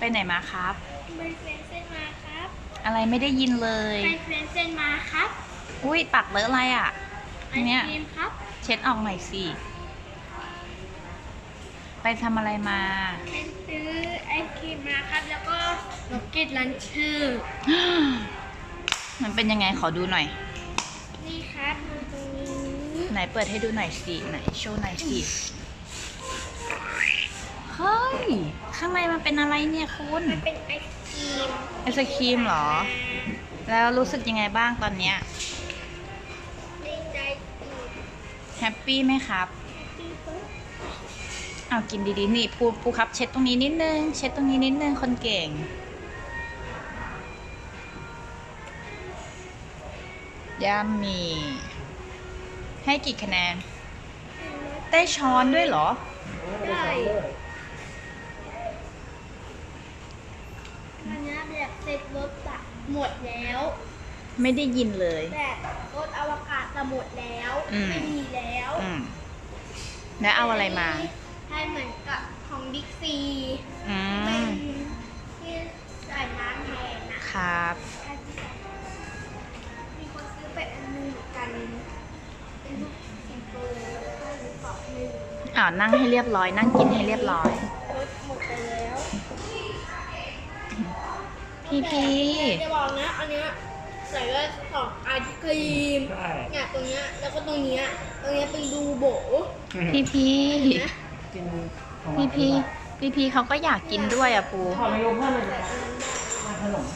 ไปไหนมาครับ ไปเฟรนเซนมาครับ อะไรไม่ได้ยินเลย ไปเฟรนเซนมาครับ อุ้ยปักเลอะอะไรอะไอเนี่ยศครีมครับเช็ดออกหน่อยสิ ไปทำอะไรมา ไปซื้อไอศครีมมาครับ แล้วก็ล็อกเก็ตลันชื่อ มันเป็นยังไงขอดูหน่อย นี่ครับมาตรงนี้ไหนเปิดให้ดูหน่อยสิ ไหนโชว์หน่อยสิเฮ้ย ข้างในมันเป็นอะไรเนี่ยคุณมันเป็นไอศครีมไอศครีมเหรอ แล้วรู้สึกยังไงบ้างตอนเนี้ยดีใจดีแฮปปี้ไหมครับดีครับเอากินดีๆนี่ปูปูครับ เช็ดตรงนี้นิดนึง เช็ดตรงนี้นิดนึง คนเก่งย่ามี ให้กี่คะแนน ได้ช้อนด้วยเหรอได้อันนี้ แบบเสร็จรถอะหมดแล้ว ไม่ได้ยินเลย แบบรถอวกาศจะหมดแล้ว อืม ไม่มีแล้วอืมแล้วเอาอะไรมา ให้เหมือนกับของบิ๊กซีอืเป็นม ที่ใส่น้ำแทนอะ ครับอันที่สองมีคนซื้อไปอันหนึงเหมือนกัน เป็นลูกสิงโตแล้วก็หรือกรอบหนึ่ง อ่านั่งให้เรียบร้อย นั่งกินให้เรียบร้อย พี่พีจะบอกนะ อันเนี้ยใส่ว่าสองไอศครีมใช่เนี่ยตรงเนี้ยแล้วก็ตรงเนี้ยตรงเนี้ยเป็นดูโบพี่พีนะกินของหวาพี่นพีพี่พีเขาก็อยากกินด้วยอะปูถอดนายกเพิ่มเลยดีกว่ามาขนม